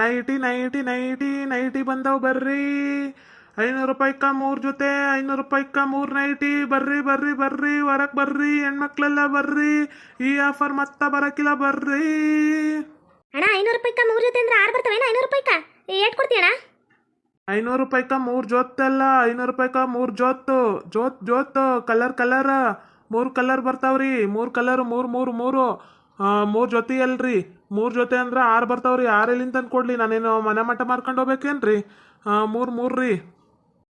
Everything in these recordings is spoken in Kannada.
ನೈಟಿ ನೈಟಿ ನೈಟಿ ನೈಟಿ ಬಂದವು ಬರ್ರಿ. ಐನೂರು ರೂಪಾಯಿಕ ಮೂರ್ ಜೊತೆ ಐನೂರು ರೂಪಾಯಿಕ ಮೂರ್ ನೈಟಿ. ಬರ್ರಿ ಬರ್ರಿ ಬರ್ರಿ ಹೊರಕ್ ಬರ್ರಿ ಹೆಣ್ಮಕ್ಳೆಲ್ಲ ಬರ್ರಿ. ಈ ಆಫರ್ ಮತ್ತ ಬರಕಿಲ್ಲ ಬರ್ರಿ. ಅಣ್ಣ ಐನೂರು ರೂಪಾಯಿಕ ಮೂರು ಜೊತೆ ಅಂದ್ರೆ ಆರು ಬರ್ತವೇನ ಐನೂರು ರೂಪಾಯಿಕ ಏಟ್ ಐನೂರು ರೂಪಾಯಿಕ ಮೂರು ಅಲ್ಲ ಐನೂರು ರೂಪಾಯಿಕ ಮೂರು ಜೊತ್ತು. ಜೋತ್ ಜೋತ್ ಕಲರ್ ಕಲರ್. ಮೂರು ಕಲರ್ ಬರ್ತಾವ್ರಿ. ಮೂರು ಕಲರ್ ಮೂರು ಮೂರು ಮೂರು. ಮೂರು ಜೊತೆ ಅಲ್ರಿ. ಮೂರು ಜೊತೆ ಅಂದ್ರೆ ಆರು ಬರ್ತಾವ್ರಿ. ಆರು ಎಲ್ಲಿಂದ ತಂದು ಕೊಡ್ಲಿ? ನಾನೇನು ಮನೆ ಮಟ್ಟ ಮಾರ್ಕೊಂಡು ಹೋಗ್ಬೇಕೇನ್ರಿ? ಮೂರು ಮೂರು ರೀ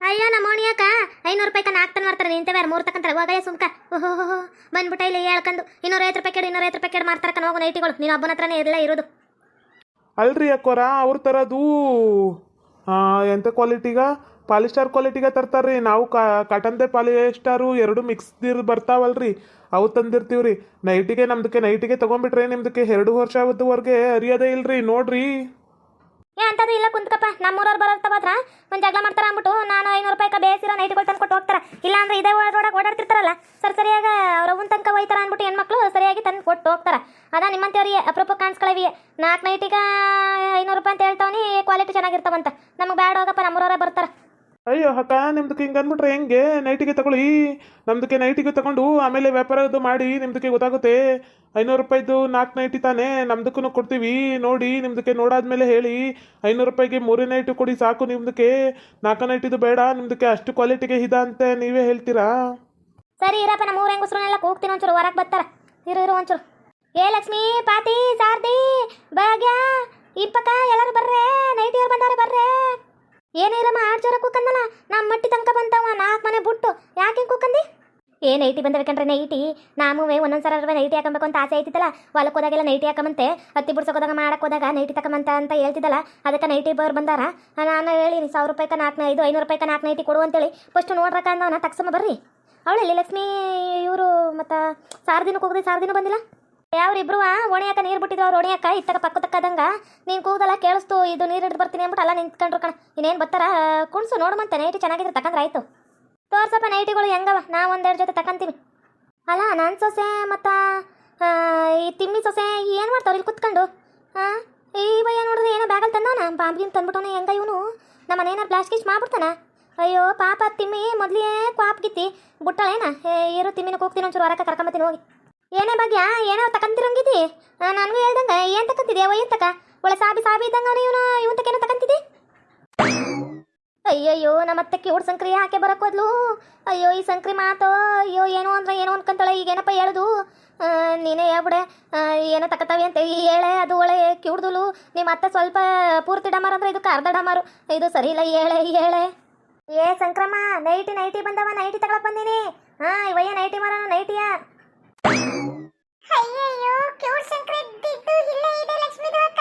ಅಯ್ಯೋ ನಮ್ಮ ಓಣಿಯಾಕ ಐನೂರು ರೂಪಾಯಿ ತನ ಮಾಡ್ತಾರೆ. ನಿಂತೆ ಬೇರೆ ಮೂರು ತಕ್ಕಂತಾರೆ ಹೋಗಯ್ಯ ಸುಮ್ಕ. ಓಹೋ ಬಂದ್ಬಿಟ್ಟ ಇಲ್ಲಿ ಹೇಳ್ಕೊಂಡು. ಇನ್ನೂರೈವತ್ತು ರೂಪಾಯಿ ಕೇಳಿ ಇನ್ನೂರೈವತ್ತು ರೂಪಾಯಿ ಕೇಳಿ ಮಾಡ್ತಾರಕ್ಕ ಹೋಗೋ ನೈಟಿಗಳು. ನೀನು ಹಬ್ಬನ ಹತ್ರನೇ ಎಲ್ಲ ಇರೋದು. ಅಲ್ರಿ ಅಕ್ಕೋರ ಅವ್ರ ತರದು ಎಂಥ ಕ್ವಾಲಿಟಿಗ ಪಾಲಿಸ್ಟಾರ್ ತರ್ತಾರೆ ತರ್ತಾರ್ರಿ. ನಾವು ಕಾಟನ್ದೆ ಪಾಲಿಸ್ಟಾರು ಎರಡು ಮಿಕ್ಸ್ದಿರ್ ಬರ್ತಾವಲ್ರಿ. ಅವು ತಂದಿರ್ತೀವ್ರಿ. ನೈಟಿಗೆ ನಮ್ದಕ್ಕೆ, ನೈಟಿಗೆ ತೊಗೊಂಬಿಟ್ರೆ ನಿಮ್ದಕ್ಕೆ ಎರಡು ವರ್ಷ ಆವತ್ತುವರೆಗೆ ಅರಿಯೋದೇ ಇಲ್ರಿ. ನೋಡ್ರಿ. ಏ ಅಂತದು ಇಲ್ಲ ಕುಂತ್ಕಪ್ಪ. ನಮ್ಮೂರವ್ರು ಬರೋರ್ತ ಮಾತ್ರ ಒಂದು ಜಗಳ ಮಾಡ್ತಾರ ಅಂದ್ಬಿಟ್ಟು ನಾನು ಐನೂರು ರೂಪಾಯಿ ಬೇಸಿರೋ ನೈಟ್ಗಳು ತಂದು ಕೊಟ್ಟು ಹೋಗ್ತಾರೆ. ಇಲ್ಲ ಅಂದ್ರೆ ಇದೇ ಒಳಗಡೆ ಓಡಾಡ್ತಿರ್ತಾರಲ್ಲ. ಸರ್ ಸರಿಯಾಗಿ ಅವ್ರ ಅವನ ತನಕ ಒಯ್ತಾರ ಅಂದ್ಬಿಟ್ಟು ಹೆಣ್ಮಕ್ಳು ಸರಿಯಾಗಿ ತಂದು ಕೊಟ್ಟು ಹೋಗ್ತಾರೆ. ಅದ ನಿಮ್ಮಂತೇವ್ರಿಗೆ ಅಪರೂಪ ಕಾಣಿಸ್ಕೊಳವಿ. ನಾಲ್ಕು ನೈಟಿಗೆ ಐನೂರು ರೂಪಾಯಿ ಅಂತ ಹೇಳ್ತಾವನಿ, ಕ್ವಾಲಿಟಿ ಚೆನ್ನಾಗಿರ್ತಾವಂತ. ನಮಗೆ ಬ್ಯಾಡ ಹೋಗಪ್ಪ, ನಮ್ಮೂರವ್ರೆ ಬರ್ತಾರೆ. ಅಯ್ಯೋ ಅಕ್ಕ ನಿಮ್ದಕ್ಕೆ ಹಿಂಗೆ ಅಂದ್ಬಿಟ್ರೆ ಹೆಂಗೆ? ನೈಟಿಗೆ ತಗೊಳ್ಳಿ. ನಮ್ದಕ್ಕೆ ನೈಟಿಗೆ ತಗೊಂಡು ಆಮೇಲೆ ವ್ಯಾಪಾರದ್ದು ಮಾಡಿ ನಿಮ್ದಕ್ಕೆ ಗೊತ್ತಾಗುತ್ತೆ. ಐನೂರು ರೂಪಾಯಿದು ನಾಲ್ಕು ನೈಟಿ ತಾನೇ ನಮ್ದಕ್ಕೂ ಕೊಡ್ತೀವಿ. ನೋಡಿ, ನಿಮ್ದಕ್ಕೆ ನೋಡಾದ್ಮೇಲೆ ಹೇಳಿ. ಐನೂರು ರೂಪಾಯಿಗೆ ಮೂರೇ ನೈಟು ಕೊಡಿ, ಸಾಕು ನಿಮ್ದಕ್ಕೆ. ನಾಲ್ಕು ನೈಟಿದು ಬೇಡ, ನಿಮ್ದಕ್ಕೆ ಅಷ್ಟು ಕ್ವಾಲಿಟಿಗೆ ಇದ ಅಂತ ನೀವೇ ಹೇಳ್ತೀರಾ? ಸರಿ, ಇರಪ್ಪ, ನಮ್ಮ ಊರ ಹೆಂಗಸ್ರನ್ನೆಲ್ಲ ಕೂಗ್ತೀನಿ ಒಂಚೂರು ಹೊರಗೆ ಬರ್ತಾರ. ಇರು ಇರು ಒಂಚೂರು. ಏ, ಲಕ್ಷ್ಮಿ, ಪಾತಿ, ಸಾರ್ದಿ, ಭಾಗ್ಯ, ಇಪ್ಪಕ್ಕ, ಎಲ್ಲರೂ ಬರ್ರೆ ನೈಟಿಯವ್ರು ಬಂದವ್ರೆ ಬರ್ರೆ. ಏನಿರಮ್ಮ ಆರು ಜೋರ ಕೂಕಂದಲ್ಲ. ನಮ್ಮ ಮಟ್ಟಿ ತನಕ ಬಂದವ, ನಾಲ್ಕು ಮನೆ ಬಿಟ್ಟು. ಯಾಕೆ ಕೂಕಂದಿ? ಐಟಿ ನೈಟಿ ಬಂದಬೇಕಂದ್ರೆ ನೈಟಿ. ನಾಮುವೆ ಒಂದೊಂದು ನೈಟಿ ಹಾಕೊಬೇಕು ಅಂತ ಆಸೆ ಐತಿತ್ತಲ್ಲ. ಹೊಲಕ್ಕೆ ಹೋದಾಗೆಲ್ಲ ನೈಟಿ ಹಾಕಮಂತೆ. ಹತ್ತಿ ಬಿಡ್ಸೋದಾಗ ಮಾಡಕ್ಕೆ ಹೋದಾಗ ನೈಟಿ ತಕಮಂತ ಅಂತ ಹೇಳ್ತಿದ್ದಲ್ಲ. ಅದಕ್ಕೆ ನೈಟಿ ಬರ್ ಬಂದಾರ. ನಾನು ಹೇಳಿ ಸಾವಿರ ರೂಪಾಯಿ ನಾಲ್ಕು ಐದು, ಐನೂರು ರೂಪಾಯಿ ನಾಲ್ಕು ನೈಟಿ ಕೊಡು ಅಂತೇಳಿ. ಫಸ್ಟ್ ನೋಡ್ರಕ್ಕ ಅಂದವನ, ತಕ್ಸಮ್ಮ ಬರ್ರಿ. ಅವಳಲ್ಲಿ ಲಕ್ಷ್ಮಿ ಇವರು ಮತ್ತು ಸಾರ್ದಿನಕ್ಕೆ ಹೋಗದೆ ಸಾರ್ದಿನೂ ಬಂದಿಲ್ಲ? ಯಾವ್ರಿಬ್ರು ಓಣಿಯಾಕ ನೀರು ಬಿಟ್ಟಿದ್ರು ಅವ್ರು ಓಣಿಯಾಕ ಇತ್ತಕ ಪಕ್ಕ ತಕ್ಕದಂಗ ನೀನು ಕೂದಲ ಕೇಳಿಸ್ತು, ಇದು ನೀರು ಹಿಡಿದು ಬರ್ತೀನಿ ಅಂದ್ಬಿಟ್ಟು ಅಲ್ಲ ನಿಂತ್ಕೊಂಡ್ರು ಕಣ. ಇನ್ನೇನು ಬರ್ತಾರ ಕುಣ್ಸು ನೋಡುಮಂತ ನೈಟಿ ಚೆನ್ನಾಗಿದ್ರೆ ತಕಂದ್ರೆ ಆಯ್ತು. ತೋರ್ಸಪ್ಪ, ನೈಟಿಗಳು ಹೆಂಗವ? ನಾ ಒಂದೆರಡು ಜೊತೆ ತಕಂತೀವಿ. ಅಲ್ಲ ನನ್ನ ಸೊಸೆ ಮತ್ತು ಈ ತಿಮ್ಮಿ ಸೊಸೆ ಏನು ಮಾಡ್ತಾವ್ ಇಲ್ಲಿ ಕುತ್ಕೊಂಡು? ಹಾಂ ಈ ಬಯ್ಯ ನೋಡಿದ್ರೆ ಏನೋ ಬ್ಯಾಗಲ್ಲಿ ತಂದವನ? ಬಾಂಬಿನ ತಂದ್ಬಿಟ್ಟವನ ಹೆಂಗ ಇವನು? ನಮ್ಮ ಮನೇನಾರು ಬ್ಲಾಸ್ಟ್ ಗಿಸ್ಟ್ ಮಾಡ್ಬಿಡ್ತಾನ? ಅಯ್ಯೋ, ಪಾಪ ತಿಮ್ಮಿ ಮೊದಲೇ ಕ್ವಾಪ್ ಗಿತ್ತಿ. ಬುಟ್ಟಳೇನ? ಏ, ಇರು, ತಿಮ್ಮಿನ ಕೂಗ್ತೀನಿ, ಒಂಚೂರು ಹೊರಕ್ಕೆ ಕರ್ಕೊಂಬತ್ತೀನಿ, ಹೋಗಿ. ಏನೇ ಭಾಗ್ಯ, ಏನೋ ತಕಂತಿರಂಗಿದಿ ನನಗೂ ಹೇಳ್ದಂಗ, ಏನು ತಕಂತಿದ್ದೆ ತಕ. ಒಳ್ಳೆ ಸಾಬಿ ಸಾಬಿ ಇದ್ದಂಗ ಇವನು ಇವನ್ ತಕೇನೋ ತಕಂತಿದ್ದಿ? ಅಯ್ಯಯ್ಯೋ, ನಮ್ಮ ಅತ್ತೆ ಸಂಕ್ರಿ ಹಾಕಿ ಬರಕ್ ಹೋದ್ಲು. ಅಯ್ಯೋ, ಈ ಸಂಕ್ರಿ ಮಾತು, ಅಯ್ಯೋ, ಏನೋ ಅಂದ್ರೆ, ಏನೋ ಅನ್ಕೊಂತಾಳೆ. ಈಗ ಏನಪ್ಪ ಹೇಳುದು? ನೀನೇ ಹೇಳ್ಬಿಡೆ. ಏನೋ ತಕತಾವೆ ಅಂತ ಹೇಳೆ ಅದು ಒಳ್ಳೆ ಕಿವುಡ್ದುಲು. ನಿಮ್ಮ ಅತ್ತ ಸ್ವಲ್ಪ ಪೂರ್ತಿ ಡಮಾರ್ ಅಂದ್ರೆ ಇದಕ್ಕೆ ಅರ್ಧ ಡಮಾರು. ಇದು ಸರಿ ಇಲ್ಲ ಹೇಳೆ ಹೇಳೆ ಏ ಸಂಕ್ರಮ, ನೈಟಿ ನೈಟಿ ಬಂದವ, ನೈಟಿ ತಗೊಳಕ್ ಬಂದೀನಿ. ಹಾ ಇವಯ್ಯ ನೈಟಿ ಮಾರ ನೈಟಿಯ. ಅಯ್ಯಯ್ಯೋ ಕ್ಯೂಟ್ ಸಂಕ್ರದ್ದಿದ್ದು ಇಲ್ಲೇ ಇದೆ ಲಕ್ಷ್ಮಿದು ಅಕ್ಕ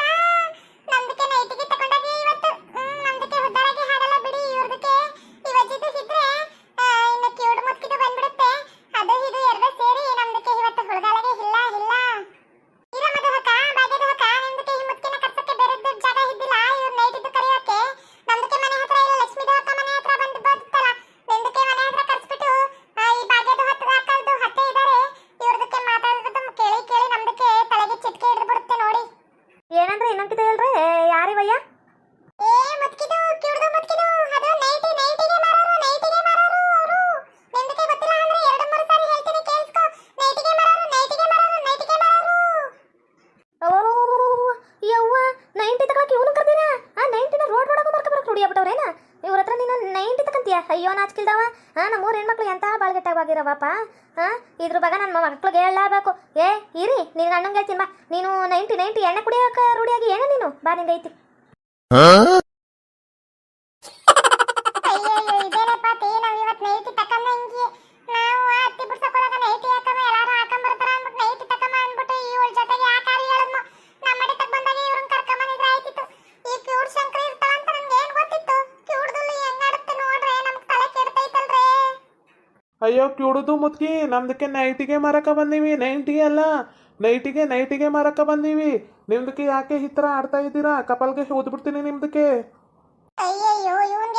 ಆಗ್ಬಿಟ್ಟವ್ರೇನ ಇವ್ರ ಹತ್ರ ನೀನು ನೈಂಟಿ ತಕಂತೀಯ? ಅಯ್ಯೋ ನಾಚ್ಕಿಲ್ದವ ಹಾ ನಮ್ಮೂರ ಹೆಣ್ಮಕ್ಳು ಎಂತ ಬಾಳ್ಗೆಟ್ಟಾಗಿರವಪ್ಪ ಹಾ ಇದ್ರ ಬಗ್ಗೆ ನನ್ನ ಮಕ್ಳಿಗೆ ಹೇಳಬೇಕು ಏ, ಇರಿ, ನೀನು ಅಣ್ಣಂಗೆ ಹೇಳ್ತೀನಿ ಬಾ. ನೀನು ನೈಂಟಿ ನೈಂಟಿ ಎಣ್ಣೆ ಕುಡಿಯೋಕೆ ರೂಢಿಯಾಗಿ ಏನ ನೀನು? ಬಾ ನಿಂದ ರೊಕ್ಕ ಇಡೋದು ಮುತ್ಕಿ ನಮ್ದಕ್ಕೆ ನೈಟಿಗೆ ಮಾರಕ ಬಂದೀವಿ ನೈಂಟಿಗೆ ಅಲ್ಲ. ನೈಟಿಗೆ ನೈಟಿಗೆ ಮಾರಕ ಬಂದೀವಿ. ನಿಮ್ದಕ್ಕೆ ಯಾಕೆ ಈ ಥರ ಆಡ್ತಾ ಇದ್ದೀರಾ? ಕಪಲ್ಗೆ ಓದ್ಬಿಡ್ತೀನಿ ನಿಮ್ದಕ್ಕೆ. ಅಯ್ಯಯ್ಯೋ ಅಂದ್ರೆ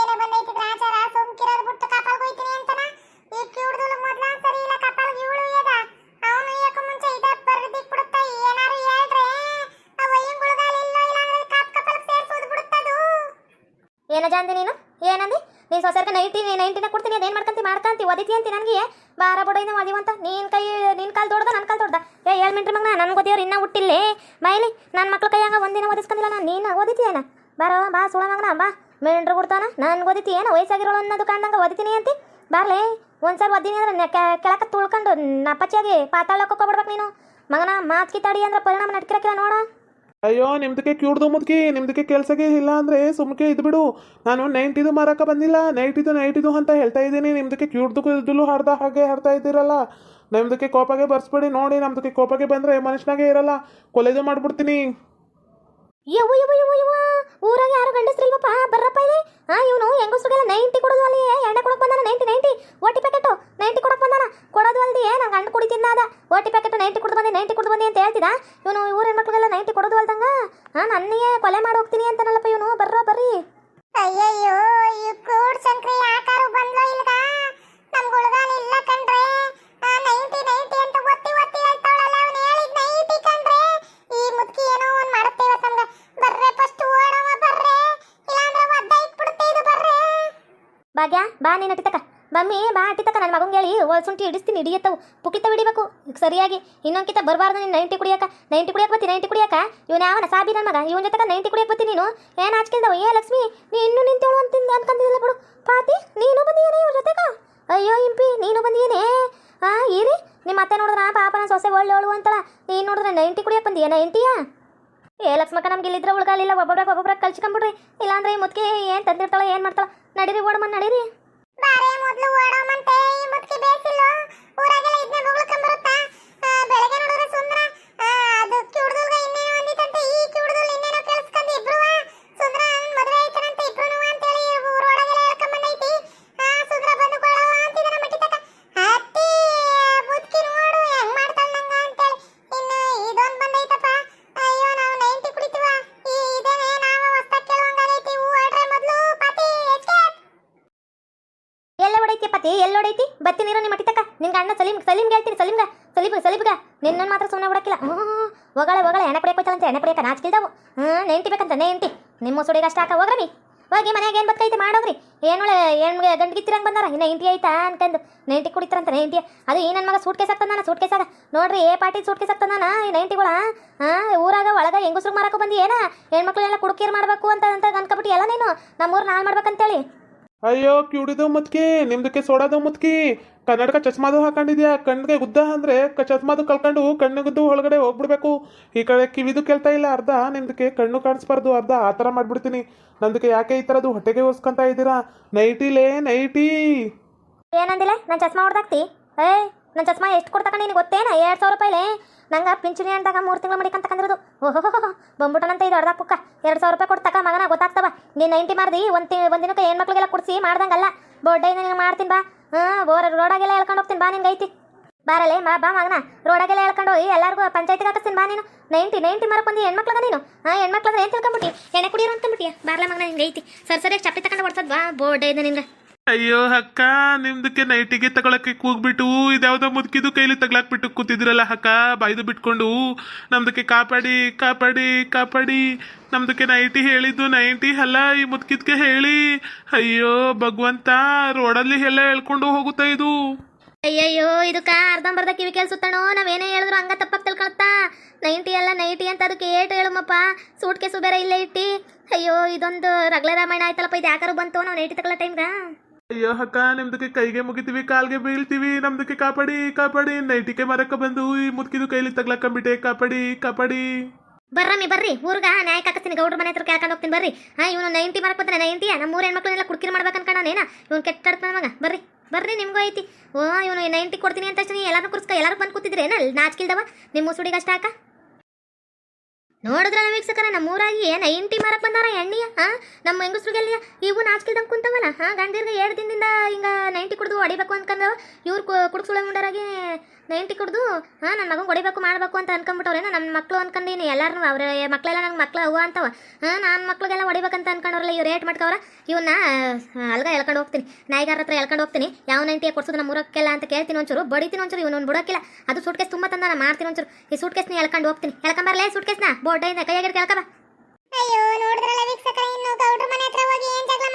ಏನ ಜಾಂದಿ ನೀನು? ಏನಂದಿ? ನೀನು ಸೊಸೆರ್ಗೆ ನೈಂಟಿ ನೈಂಟಿನ ಕೊಡ್ತೀನಿ, ಅದೇನು ಮಾಡ್ಕಂತಿ ಮಾಡ್ಕಂತಿ ಒದಿತಿ ಅಂತಿ ನನಗೆ? ಬಾರ ಬಡೋಯಿಂದ ಒದಿವಂತ ನೀನ್ ಕೈ, ನಿನ್ ಕಾಲ್ ದೊಡ್ದ ನನ್ನ ಕಾಲ್ ದೊಡ್ಡ ಏ ಏಳು ಮಿಂಟ್ರಿ ಮಗನ ನನ್ಗೆ ಓದಿಯೋರು ಇನ್ನೂ ಹುಟ್ಟಿಲ್ಲೇ. ಮೈಲಿ ನನ್ನ ಮಕ್ಳ ಕೈಯಾಗ ಒಂದಿನ ಓದಿಸ್ಕೊಂಡಿಲ್ಲ ನಾನು, ನೀನು ಓದಿತೀಯೇನ ಬಾರ, ಬಾ ಸುಳ ಮಗನ, ಬಾ. ಮಿಂಟ್ರು ಕೊಡ್ತಾನ ನಾನು ಓದಿತಿ ಏನು ವಯಸ್ಸಾಗಿರೋಳು ಅನ್ನೋದು ಕಾಣ್ದಂಗ ಓದಿತೀನಿ ಅಂತಿ? ಬಾರ್ಲೇ, ಒಂದ್ಸಲ ಒದ್ದೀನಿ ಅಂದ್ರೆ ಕೆಳಕ ತುಳ್ಕೊಂಡು ನಪಚಿಯಾಗಿ ಪಾತಾಳಕ್ಕೆ ಹೋಗ್ಬಿಡ್ಬೇಕು ನೀನು. ಮಗನ, ಮಾತ್ ಕಿತ್ತಾಡಿ ಅಂದ್ರೆ ಪರಿಣಾಮ ನಡ್ಕಿರಕ್ಕಿಲ್ಲ ನೋಡ. ಅಯ್ಯೋ ನಿಮ್ದಕ್ಕೆ ಕ್ಯೂಡ್ದು ಮುದ್ಕಿ ನಿಮ್ದಕ್ಕೆ ಕೆಲ್ಸಕ್ಕೆ ಇಲ್ಲ ಅಂದರೆ ಸುಮ್ಕೆ ಇದು ಬಿಡು. ನಾನು ಇದು ಮಾರಕ ಬಂದಿಲ್ಲ. ನೈಟಿದು ನೈಟಿದು ಅಂತ ಹೇಳ್ತಾ ಇದ್ದೀನಿ. ನಿಮ್ದಕ್ಕೆ ಕ್ಯೂಡ್ದು ಇದ್ದಲು ಹಾಡ್ದ ಹಾಗೆ ಹಾಡ್ತಾ ಇದ್ದೀರಲ್ಲ. ನಿಮ್ದಕ್ಕೆ ಕೋಪಗೆ ಬರ್ಸ್ಬೇಡಿ, ನೋಡಿ ನಮ್ದಕ್ಕೆ ಕೋಪಗೆ ಬಂದರೆ ಮನುಷ್ಯನಾಗೆ ಇರಲ್ಲ. ಕೊಲೆದು ಮಾಡ್ಬಿಡ್ತೀನಿ. ಯವ್ವ ಯವ್ವ ಯವ್ವ ಯವ್ವ. ಊರಾಗ ಯಾರು ಗಂಡಸ್ರಿಲ್ವಪ್ಪ ಬರ್ರಪ್ಪ ಇಲ್ಲಿ. ಹಾ ಇವನು ಹೆಂಗಸ್ರಿಗೆಲ್ಲ ನೈಂಟಿ ಕೊಡೋದು ಅಲ್ಲಿ. ಎಣ್ಣೆ ಕೊಡಕ್ ಬಂದಾನ? Ninety ninety. OT packet? Ninety ಕೊಡಕ್ ಬಂದಾನ? ಕೊಡೋದು ಅಲ್ದಿ. ನಂಗೆ ಗಂಡು ಕುಡಿತಿದ್ದ ಅದ ಓಟಿ ಪ್ಯಾಕೆಟ್ ನೈಂಟಿ ಕುಡ್ದು ಬಂದೆ, ನೈಂಟಿ ಕುಡ್ದು ಬಂದೆ ಅಂತ ಹೇಳ್ತಿದ ಇವನು ಊರ ಹೆಣ್ಮಕ್ಳಿಗೆಲ್ಲ ನೈಂಟಿ ಕೊಡೋದು ಅಲ್ದಂಗ? ಹಾ ನನ್ನೇ ಕೊಲೆ ಮಾಡಿ ಹೋಗ್ತೀನಿ ಅಂತಾನಲ್ಲಪ್ಪ ಇವನು. ಬರ್ರ, ಬರ್ರಿ. ಅಯ್ಯಯ್ಯೋ, ಈ ಕೂಡ್ ಸಂಕ್ರಿ ಆಕಾರ ಬಂದ್ಲೋ ಇಲ್ಗ? ನಮ್ ಬಾ ನೀನು ಅಟಿತಕ. ಬಮ್ಮಿ ಬಾ ಅಟಿತಕ. ನನ್ನ ಮಗಂಗೆ ಹೇಳಿ ಒಳ ಸುಂಟಿ ಹಿಡಿಸ್ತೀನಿ, ಹಿಡಿಯತ್ತವು. ಪುಕಿತ ಹಿಡಿಬೇಕು ಸರಿಯಾಗಿ. ಇನ್ನೊಂದ್ಕಿತ ಬರಬಾರ್ದು ನೀನು ನೈಂಟಿ ಕುಡಿಯಕ. ನೈಂಟಿ ಕುಡಿಯಕ್ಕೆ ಬತ್ತಿ ನೈಂಟಿ ಕುಡಿಯಕ? ಇವನ ಯಾವನ ಸಾಬಿ ನನ್ನ ಮಗ? ಇವನ ಜೊತೆಗೆ ನೈಂಟಿ ಕುಡಿಯಕ್ಕೆ ಬತ್ತಿ ನೀನು? ಏನು ಆಚ್ಕಿಲ್ದವ? ಏ ಲಕ್ಷ್ಮಿ, ನೀ ಇನ್ನೂ ನಿಂತೇಳು ಅಂತ ಅನ್ಕಂದಿಲ್ಲ ಬಿಡು. ಪಾತಿ, ನೀನು ಬಂದಿಯೇನೆ ಇವ್ರ ಜೊತೆಗ ಅಯ್ಯೋ ಇಂಪಿ, ನೀನು ಬಂದಿಯೇನೆ? ಹಾಂ ಇರಿ. ನಿಮ್ಮ ಅತ್ತೆ ನೋಡಿದ್ರ ಪಾಪನ ಸೊಸೆ ಒಳ್ಳೆ ಒಳ್ಳು ಅಂತಳ. ನೀನು ನೋಡಿದ್ರೆ ನೈಂಟಿ ಕುಡಿಯಕ್ಕೆ ಬಂದಿಯ? ನೈಂಟಿಯಾ? ಏ ಲಕ್ಷ್ಮಕ್ಕ, ನಮ್ಗೆ ಇಲ್ಲಿದ್ರೆ ಉಳ್ಗಾಲಿಲ್ಲ ಒಬ್ಬೊಬ್ರಾಗ ಒಬ್ಬೊಬ್ರಾಗ ಕಲ್ಸ್ಕೊಂಬಿಡ್ರಿ ಇಲ್ಲಾಂದ್ರೆ ಈ ಮುದ್ಕೆ ಏನು ತಂದಿರ್ತಾಳೆ, ಏನು ಮಾಡ್ತಾಳ? ನಡೀರಿ, ಓಡಮ್ಮ, ನಡೀರಿ. ಬಾರೆ ಮೊದಲು ಓಡೋಮಂತೆ ಈ ಮುದ್ಕೆ ಬೇಸಿಲ್ಲ ಊರಾಗೆಲ್ಲ ಇದನ್ನ ಬೊಗಳ್ಕೊಂಬರುತ್ತಾ ಹೊಡೈತಿ ನೋಡೈತಿ ಎಲ್ಲ ಹೊಡೈತಿ ಬತ್ತಿ ನೀರು ನಿಮ್ಮ ಮಟ್ಟಿತಕ್ಕ ನಿಂಗ ಅಣ್ಣ ಸಲೀಮ್, ಸಲೀಮ್ಗೆ ಹೇಳ್ತೀನಿ. ಸಲೀಮ್ಗ ಸಲೀಬ್ ಸಲೀಬ್ಗ ನಿನ್ನ ಮಾತ್ರ ಸುಮ್ಮನೆ ಬಿಡಕ್ಕಿಲ್ಲ. ಹ್ಞೂ ಒಗಳೆ ಒಗಳೆ ಎಣ್ಣೆ ಕುಡಿಯಕ್ಕೆ ಹೋಯ್ತಲ್ಲ ಎಣ್ಣೆ ಕುಡಿಯಕ್ಕೆ ನಾಚಿಕಿಲ್ದವು. ಹ್ಞೂ ನೆಂಟಿ ಬೇಕಂತ, ನೆಂಟಿ. ನಿಮ್ಮ ಸುಡಿಗೆ ಅಷ್ಟು ಹಾಕ, ಹೋಗ್ರಿ ಹೋಗಿ ಮನೆಗೆ ಏನು ಬದುಕೈತೆ ಮಾಡೋಗ್ರಿ. ಏನೊಳೆ ಏನು ಗಂಟಗಿತ್ತಿರಂಗೆ ಬಂದಾರ? ಇನ್ನು ಇಂಟಿ ಆಯ್ತಾ ಅನ್ಕಂದು. ನೆಂಟಿ ಕುಡಿತಾರಂತ, ನೆಂಟಿ. ಅದು ಈ ನನ್ನ ಮಗ ಸೂಟ್ ಕೇಸ್ ಹಾಕ್ತಾನ ಸೂಟ್ ಕೇಸಾಗ ನೋಡ್ರಿ, ಏ ಪಾರ್ಟಿ ಸೂಟ್ ಕೇಸ್ ಹಾಕ್ತಾನ ಈ ನೈಂಟಿಗಳ. ಹಾಂ, ಊರಾಗ ಒಳಗೆ ಹೆಂಗಸ್ರಿಗೆ ಮಾರಕ್ಕೆ ಬಂದಿ ಏನ? ಹೆಣ್ಮಕ್ಳೆಲ್ಲ ಕುಡುಕೀರು ಮಾಡಬೇಕು ಅಂತ ಅಂತ ಅನ್ಕೊಬಿಟ್ಟು ಎಲ್ಲ ನೀನು? ನಮ್ಮೂರು ನಾಳೆ ಮಾಡ್ಬೇಕಂತೇಳಿ. ಅಯ್ಯೋ ಕ್ಯೂಡಿದು ಮುತ್ಕಿ, ನಿಮ್ದಕ್ಕೆ ಸೋಡಾದು ಮುತ್ಕಿ. ಕನ್ನಡಕ ಚಸ್ಮಾದು ಹಾಕೊಂಡಿದ್ಯಾ? ಕಣ್ಣಿಗೆ ಗುದ್ದ ಅಂದ್ರೆ ಕ ಚಸ್ಮಾದು ಕಳ್ಕೊಂಡು ಕಣ್ಣಿಗುದ್ದು ಒಳಗಡೆ ಹೋಗ್ಬಿಡ್ಬೇಕು. ಈ ಕಡೆ ಕಿವಿದು ಕೇಳ್ತಾ ಇಲ್ಲ, ಅರ್ಧ. ನಿಮ್ದಕ್ಕೆ ಕಣ್ಣು ಕಾಣಿಸ್ಬಾರ್ದು, ಅರ್ಧ. ಆ ಥರ ಮಾಡ್ಬಿಡ್ತೀನಿ. ನಂದಕ್ಕೆ ಯಾಕೆ ಈ ಥರದ್ದು ಹೊಟ್ಟೆಗೆ ಹೊಸ್ಕೊಂತ ಇದ್ದೀರಾ? ನೈಟಿಲೇ ನೈಟಿ. ಏನಂದಿಲ್ಲ ನಾನು ಚಸ್ಮಾ ಹೊಡ್ದಾಕ್ತಿ? ಏ ನನ್ನ ಚಸ್ಮಾ ಎಷ್ಟು ಕೊಡ್ತಕ ನಿನಗೆ ಗೊತ್ತೇನ? ಎರಡು ಸಾವಿರ ರೂಪಾಯಿಲೆ? ನಂಗೆ ಪಿಂಚಣಿ ಅಂದಾಗ ಮೂರು ತಿಂಗಳು ಮಡಿಕಂತ ಕಂದಿರೋದು. ಓಹೋ ಬಂದ್ಬಿಟ್ಟನಂತ ಇದು ಅರ್ಧ ಪುಕ್ಕ ಎರಡು ಸಾವಿರ ರೂಪಾಯಿ ಕೊಡ್ತಕ ಮಗನ ಗೊತ್ತಾಗ್ತವ. ನೀನು ನೈಂಟಿ ಮಾರ್ದಿ, ಒಂದು ತಿಂಗ್ ಒಂದು ದಿನಕ್ಕೆ ಹೆಣ್ಮಕ್ಳಿಗೆಲ್ಲ ಕೊಡಿಸಿ ಮಾಡ್ದಂಗಲ್ಲ. ಬೊಡ್ಡೆ ನಿನಗೆ ಮಾಡ್ತೀನಿ ಬಾ. ಹಾಂ, ಬೋರ್ ರೋಡಾಗೆಲ್ಲ ಹೇಳ್ಕೊಂಡು ಹೋಗ್ತೀನಿ ಬಾ ನಿನ್ಗೆ ಐತಿ ಬಾರಲೆ ಮಾ ಬಾ ಮಗನ. ರೋಡಾಗೆಲ್ಲ ಹೇಳ್ಕೊಂಡು ಹೋಗಿ ಎಲ್ಲರಿಗೂ ಪಂಚಾಯತಿಗೆ ಹಾಕಿಸ್ತೀನಿ ಬಾ ನೀನು. ನೈಂಟಿ ನೈಂಟಿ ಮಾರಕ್ಕೆ ಬಂದು ಹೆಣ್ಮಕ್ಳಗ ನೀನು? ಹಾಂ ಹೆಣ್ಮಕ್ಳದ ಏನು ತಿಳ್ಕೊಂಬಿಟ್ಟಿ? ಎಣ್ಣೆ ಕುಡಿಯೋರು ಅನ್ಕೊಂಬಿಟ್ಟಿಯ ಬಾರ್ಲೆ ಮಗನ ನಿಂಗೆ ಐತಿ ಸರಿ, ಸರಿಯಾಗಿ ಚಪ್ಪಲಿ ತಗೊಂಡು ಹೊಡ್ಸದ್ ಬಾ ಬೋರ್ಡ್ ಇದೆ ನಿನ್ಗೆ. ಅಯ್ಯೋ ಅಕ್ಕ, ನಿಮ್ದಕ್ಕೆ ನೈಟಿಗೆ ತಗೊಳಕ್ಕೆ ಕೂಗ್ಬಿಟ್ಟು, ಇದ್ಯಾವುದೋ ಮುದುಕಿದು ಕೈಲಿ ತಗ್ಲಾಕ್ಬಿಟ್ಟು ಕೂತಿದ್ರಲ್ಲ ಅಕ್ಕ, ಬಾಯ್ದು ಬಿಟ್ಕೊಂಡು. ನಮ್ದಕ್ಕೆ ಕಾಪಾಡಿ ಕಾಪಾಡಿ ಕಾಪಾಡಿ. ನಮ್ದಕ್ಕೆ ನೈಟಿ ಹೇಳಿದ್ದು, ನೈಂಟಿ ಅಲ್ಲ, ಈ ಮುದುಕಿದ್ಕೆ ಹೇಳಿ. ಅಯ್ಯೋ, ಭಗವಂತ, ರೋಡಲ್ಲಿ ಎಲ್ಲ ಹೇಳ್ಕೊಂಡು ಹೋಗುತ್ತಾ ಇದು? ಅಯ್ಯಯ್ಯೋ ಇದಕ್ಕ ಅರ್ಧಂಬರ್ಧ ಕಿವಿ ಕೇಳಿಸುತ್ತಾನೋ ನಾವೇನೇ ಹೇಳಿದ್ರು ಹಂಗ ತಪ್ಪಾಗಿ ತಿಳ್ಕೊಳ್ತಾ ನೈಂಟಿ ಅಲ್ಲ, ನೈಂಟಿ ಅಂತ ಅದಕ್ಕೆ ಏಟು ಹೇಳುಮಪ್ಪ. ಸೂಟ್ ಕೇಸು ಬೇರೆ ಇಲ್ಲೇ ಇಟ್ಟಿ. ಅಯ್ಯೋ, ಇದೊಂದು ರಗಳೆ ರಾಮಾಯಣ ಆಯ್ತಲ್ಲಪ್ಪ ಇದು ಯಾಕಾರು ಬಂತು, ನಾವು ನೈಟಿ ತಗೊಳ್ಳೋ ಟೈಮ್ಗ ಅಯ್ಯೋ ಅಕ್ಕ, ನಿಮ್ದಕ್ಕೆ ಕೈಗೆ ಮುಗಿತೀವಿ, ಕಾಲ್ಗೆ ಬೀಳ್ತೀವಿ, ನಮ್ದಕ್ಕೆ ಕಾಪಾಡಿ ಕಾಪಾಡಿ, ನೈಟಿಕೆ ಮರಕ್ಕೆ ಬಂದು ಈ ಮುದುಕಿದು ಕೈಲಿ ತಗ್ಲಾಕೊಂಬಿಟ್ಟೆ ಕಾಪಾಡಿ ಕಾಪಾಡಿ. ಬರ್ರಮ್ಮಿ, ಬರ್ರಿ, ಊರ್ಗ, ನ್ಯಾಯ ಹಾಕಿಸ್ತೀನಿ ಗೌಡ್ರ ಮನೆ ಹತ್ರ ಕೇಳ್ಕೊಂಡು ಹೋಗ್ತೀನಿ, ಬರ್ರಿ. ಹಾ, ಇವನು ನೈಂಟಿ ಮಾರ್ಕ್ ಬಂದ್ರೆ ನೈಂಟಿಯ? ನಮ್ಮ ಮೂರು ಹೆಣ್ಮಕ್ಳನ್ನೆಲ್ಲ ಕುಡ್ಕಿರಿ ಮಾಡ್ಬೇಕು ಏನಾ ಇವ್ನು ಕೆಟ್ಟ ಮಗ. ಬರ್ರಿ ಬರ್ರಿ, ನಿಮ್ಗೂ ಐತಿ. ಓ, ಇವನು ನೈಂಟಿ ಕೊಡ್ತೀನಿ ಅಂತ ತಕ್ಷಣ ಎಲ್ಲರೂ ಕುರ್ಸ್ಕ, ಎಲ್ಲಾರು ಬಂದು ಕೂತಿದ್ರೆ ಏನ ನಾಚ್ಕಿಲ್ದವ? ನಿಮ್ಮ ಸುಡಿಗೆ ಹಾಕ. ನೋಡಿದ್ರ ವೀಕ್ಷಕರ ನಮ್ಮ ಏನ ನೈಂಟಿ ಮಾರಕ್ಕೆ ಬಂದಾರ ಎಣ್ಣೆಯ? ಹಾಂ ನಮ್ಮ ಹೆಂಗಸ್ರಿಗೆಲ್ಲ ಇವು ನಾಚ್ಕಿಲ್ದಂಗೆ ಕುಂತವಲ್ಲ? ಹಾ ಗಂಡಿರ್ಗೆ ಎರಡು ದಿನದಿಂದ ಹಿಂಗೆ ನೈಂಟಿ ಕುಡಿದು ಹೊಡಿಬೇಕು ಅನ್ಕೊಂಡವ ಇವ್ರು ಕುಡ್ಸುಳ ಮುಂಡರಾಗಿ ನೈಂಟಿ ಕುಡ್ದು, ಹಾ ನನ್ನ ಮಗನ ಹೊಡಿಬೇಕು, ಮಾಡ್ಬೇಕು ಅಂತ ಅನ್ಕೊಂಡ್ಬಿಟ್ಟವ್ರೇನ ನನ್ನ ಮಕ್ಳು ಅನ್ಕೊಂಡೀನಿ ಎಲ್ಲಾರು ಅವ್ರ ಮಕ್ಳೆಲ್ಲ ನಂಗೆ ಮಕ್ಳು ಅವ್ವ ಅಂತವ. ಹಾ, ನಾನ್ ಮಕ್ಳಿಗೆಲ್ಲ ಹೊಡಿಬೇಕಂತ ಅನ್ಕೊಂಡವ್ರಲ್ಲ, ಇವ್ರು ರೇಟ್ ಮಾಡ್ಕವ್ರ? ಇವನ್ನ ಅಲ್ಗ ಎಳ್ಕೊಂಡು ಹೋಗ್ತೀನಿ. ನಾಯಿಗಾರ ಹತ್ರ ಎಳ್ಕೊಂಡು ಹೋಗ್ತೀನಿ. ಯಾವ ನೈಂಟಿ ಕೊಡ್ಸೋದು ನಮ್ಮ ಊರಕ್ಕೆಲ್ಲ ಅಂತ ಕೇಳ್ತೀನಿ ಒಂಚೂರು. ಬಡಿತೀನಿ ಒಂಚೂರು ಇವನು ಬಿಡೋಕ್ಕಿಲ್ಲ ಅದು ಸೂಟ್ ಕೇಸ್ ತುಂಬ ತಂದ ನಾನು ಮಾಡ್ತೀನಿ ಒಂಚೂರು. ಈ ಸೂಟ್ ಕೇಸ್ನ ಎಳ್ಕೊಂಡು ಹೋಗ್ತೀನಿ. ಎಳ್ಕೊಂಬರ್ಲೇ ಸೂಟ್ ಕೇಸ್ನ ಬೋರ್ಡ್ ಕೈಯಾಗಿರ್ ಕೇಳ್ಕಬ ಅಯ್ಯೋ, ನೋಡಿದ್ರಲ್ಲ ವೀಕ್ಷಕರೇ, ಇನ್ನು ಗೌಡ್ರ ಮನೆ ಹತ್ರ ಹೋಗಿ ಏನ್ ಜಗಳ